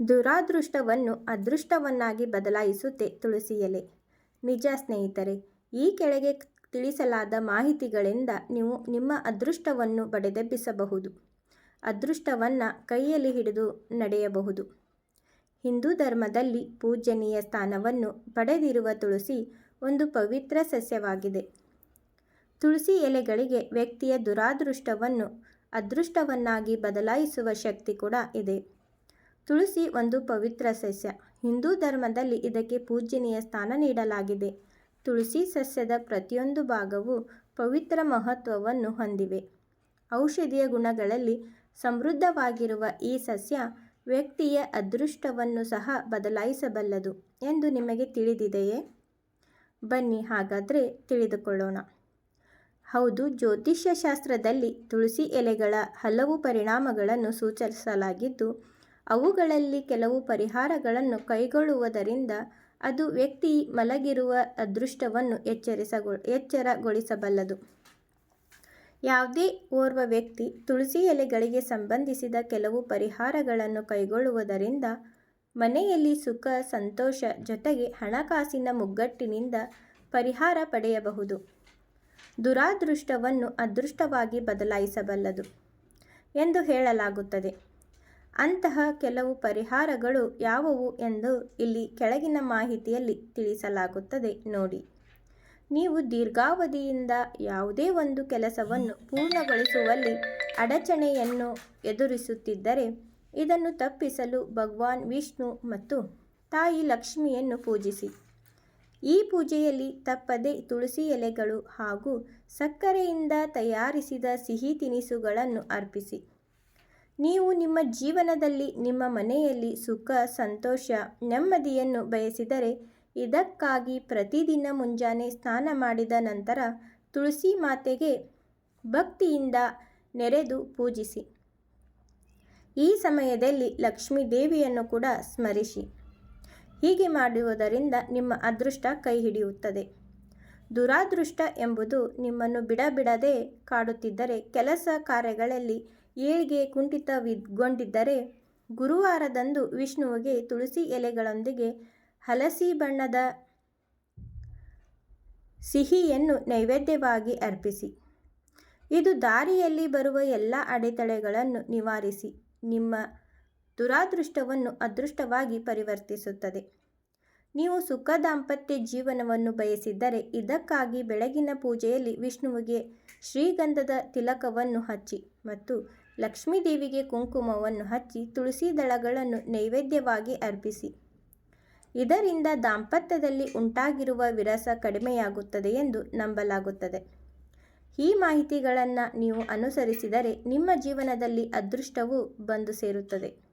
ದುರಾದೃಷ್ಟವನ್ನು ಅದೃಷ್ಟವನ್ನಾಗಿ ಬದಲಾಯಿಸುತ್ತೆ ತುಳಸಿ ಎಲೆ. ನಿಜ ಸ್ನೇಹಿತರೆ, ಈ ಕೆಳಗೆ ತಿಳಿಸಲಾದ ಮಾಹಿತಿಗಳಿಂದ ನೀವು ನಿಮ್ಮ ಅದೃಷ್ಟವನ್ನು ಬಡೆದೆಬ್ಬಿಸಬಹುದು. ಅದೃಷ್ಟವನ್ನು ಕೈಯಲ್ಲಿ ಹಿಡಿದು ನಡೆಯಬಹುದು. ಹಿಂದೂ ಧರ್ಮದಲ್ಲಿ ಪೂಜನೀಯ ಸ್ಥಾನವನ್ನು ಪಡೆದಿರುವ ತುಳಸಿ ಒಂದು ಪವಿತ್ರ ಸಸ್ಯವಾಗಿದೆ. ತುಳಸಿ ಎಲೆಗಳಿಗೆ ವ್ಯಕ್ತಿಯ ದುರಾದೃಷ್ಟವನ್ನು, ಅದೃಷ್ಟವನ್ನಾಗಿ ಬದಲಾಯಿಸುವ ಶಕ್ತಿ ಕೂಡ ಇದೆ. ತುಳಸಿ ಒಂದು ಪವಿತ್ರ ಸಸ್ಯ. ಹಿಂದೂ ಧರ್ಮದಲ್ಲಿ ಇದಕ್ಕೆ ಪೂಜನೀಯ ಸ್ಥಾನ ನೀಡಲಾಗಿದೆ. ತುಳಸಿ ಸಸ್ಯದ ಪ್ರತಿಯೊಂದು ಭಾಗವು ಪವಿತ್ರ ಮಹತ್ವವನ್ನು ಹೊಂದಿವೆ. ಔಷಧೀಯ ಗುಣಗಳಲ್ಲಿ ಸಮೃದ್ಧವಾಗಿರುವ ಈ ಸಸ್ಯ ವ್ಯಕ್ತಿಯ ಅದೃಷ್ಟವನ್ನು ಸಹ ಬದಲಾಯಿಸಬಲ್ಲದು ಎಂದು ನಿಮಗೆ ತಿಳಿದಿದೆಯೇ? ಬನ್ನಿ ಹಾಗಾದರೆ ತಿಳಿದುಕೊಳ್ಳೋಣ. ಹೌದು ಜ್ಯೋತಿಷ್ಯ ಶಾಸ್ತ್ರದಲ್ಲಿ ತುಳಸಿ ಎಲೆಗಳ ಹಲವು ಪರಿಣಾಮಗಳನ್ನು ಸೂಚಿಸಲಾಗಿದ್ದು ಅವುಗಳಲ್ಲಿ ಕೆಲವು ಪರಿಹಾರಗಳನ್ನು ಕೈಗೊಳ್ಳುವುದರಿಂದ ಅದು ವ್ಯಕ್ತಿ ಮಲಗಿರುವ ಅದೃಷ್ಟವನ್ನು ಎಚ್ಚರಿಸಗೊ ಎಚ್ಚರಗೊಳಿಸಬಲ್ಲದು. ಯಾವುದೇ ಓರ್ವ ವ್ಯಕ್ತಿ ತುಳಸಿ ಎಲೆಗಳಿಗೆ ಸಂಬಂಧಿಸಿದ ಕೆಲವು ಪರಿಹಾರಗಳನ್ನು ಕೈಗೊಳ್ಳುವುದರಿಂದ ಮನೆಯಲ್ಲಿ ಸುಖ, ಸಂತೋಷ ಜೊತೆಗೆ ಹಣಕಾಸಿನ ಮುಗ್ಗಟ್ಟಿನಿಂದ ಪರಿಹಾರ ಪಡೆಯಬಹುದು. ದುರಾದೃಷ್ಟವನ್ನು ಅದೃಷ್ಟವಾಗಿ ಬದಲಾಯಿಸಬಲ್ಲದು ಎಂದು ಹೇಳಲಾಗುತ್ತದೆ. ಅಂತಹ ಕೆಲವು ಪರಿಹಾರಗಳು ಯಾವುವು ಎಂದು ಇಲ್ಲಿ ಕೆಳಗಿನ ಮಾಹಿತಿಯಲ್ಲಿ ತಿಳಿಸಲಾಗುತ್ತದೆ ನೋಡಿ. ನೀವು ದೀರ್ಘಾವಧಿಯಿಂದ ಯಾವುದೇ ಒಂದು ಕೆಲಸವನ್ನು ಪೂರ್ಣಗೊಳಿಸುವಲ್ಲಿ ಅಡಚಣೆಯನ್ನು ಎದುರಿಸುತ್ತಿದ್ದರೆ ಇದನ್ನು ತಪ್ಪಿಸಲು ಭಗವಾನ್ ವಿಷ್ಣು ಮತ್ತು ತಾಯಿ ಲಕ್ಷ್ಮಿಯನ್ನು ಪೂಜಿಸಿ. ಈ ಪೂಜೆಯಲ್ಲಿ ತಪ್ಪದೆ ತುಳಸಿ ಎಲೆಗಳು ಹಾಗೂ ಸಕ್ಕರೆಯಿಂದ ತಯಾರಿಸಿದ ಸಿಹಿ ತಿನಿಸುಗಳನ್ನು ಅರ್ಪಿಸಿ. ನೀವು ನಿಮ್ಮ ಜೀವನದಲ್ಲಿ, ನಿಮ್ಮ ಮನೆಯಲ್ಲಿ ಸುಖ, ಸಂತೋಷ, ನೆಮ್ಮದಿಯನ್ನು ಬಯಸಿದರೆ ಇದಕ್ಕಾಗಿ ಪ್ರತಿದಿನ ಮುಂಜಾನೆ ಸ್ನಾನ ಮಾಡಿದ ನಂತರ ತುಳಸಿ ಮಾತೆಗೆ ಭಕ್ತಿಯಿಂದ ನೆರೆದು ಪೂಜಿಸಿ. ಈ ಸಮಯದಲ್ಲಿ ಲಕ್ಷ್ಮೀ ದೇವಿಯನ್ನು ಕೂಡ ಸ್ಮರಿಸಿ. ಹೀಗೆ ಮಾಡುವುದರಿಂದ ನಿಮ್ಮ ಅದೃಷ್ಟ ಕೈ ಹಿಡಿಯುತ್ತದೆ. ದುರಾದೃಷ್ಟ ಎಂಬುದು ನಿಮ್ಮನ್ನು ಬಿಡಬಿಡದೆ ಕಾಡುತ್ತಿದ್ದರೆ ಕೆಲಸ ಕಾರ್ಯಗಳಲ್ಲಿ ಏಳಿಗೆ ಕುಂಠಿತಗೊಂಡಿದ್ದರೆ ಗುರುವಾರದಂದು ವಿಷ್ಣುವಿಗೆ ತುಳಸಿ ಎಲೆಗಳೊಂದಿಗೆ ಹಲಸಿ ಬಣ್ಣದ ಸಿಹಿಯನ್ನು ನೈವೇದ್ಯವಾಗಿ ಅರ್ಪಿಸಿ. ಇದು ದಾರಿಯಲ್ಲಿ ಬರುವ ಎಲ್ಲ ಅಡೆತಡೆಗಳನ್ನು ನಿವಾರಿಸಿ, ನಿಮ್ಮ ದುರಾದೃಷ್ಟವನ್ನು ಅದೃಷ್ಟವಾಗಿ ಪರಿವರ್ತಿಸುತ್ತದೆ. ನೀವು ಸುಖ ದಾಂಪತ್ಯ ಜೀವನವನ್ನು ಬಯಸಿದ್ದರೆ ಇದಕ್ಕಾಗಿ ಬೆಳಗಿನ ಪೂಜೆಯಲ್ಲಿ ವಿಷ್ಣುವಿಗೆ ಶ್ರೀಗಂಧದ ತಿಲಕವನ್ನು ಹಚ್ಚಿ ಮತ್ತು ಲಕ್ಷ್ಮೀದೇವಿಗೆ ಕುಂಕುಮವನ್ನು ಹಚ್ಚಿ ತುಳಸಿ ದಳಗಳನ್ನು ನೈವೇದ್ಯವಾಗಿ ಅರ್ಪಿಸಿ. ಇದರಿಂದ ದಾಂಪತ್ಯದಲ್ಲಿ ಉಂಟಾಗಿರುವ ವಿರಸ ಕಡಿಮೆಯಾಗುತ್ತದೆ ಎಂದು ನಂಬಲಾಗುತ್ತದೆ. ಈ ಮಾಹಿತಿಗಳನ್ನು ನೀವು ಅನುಸರಿಸಿದರೆ ನಿಮ್ಮ ಜೀವನದಲ್ಲಿ ಅದೃಷ್ಟವು ಬಂದು ಸೇರುತ್ತದೆ.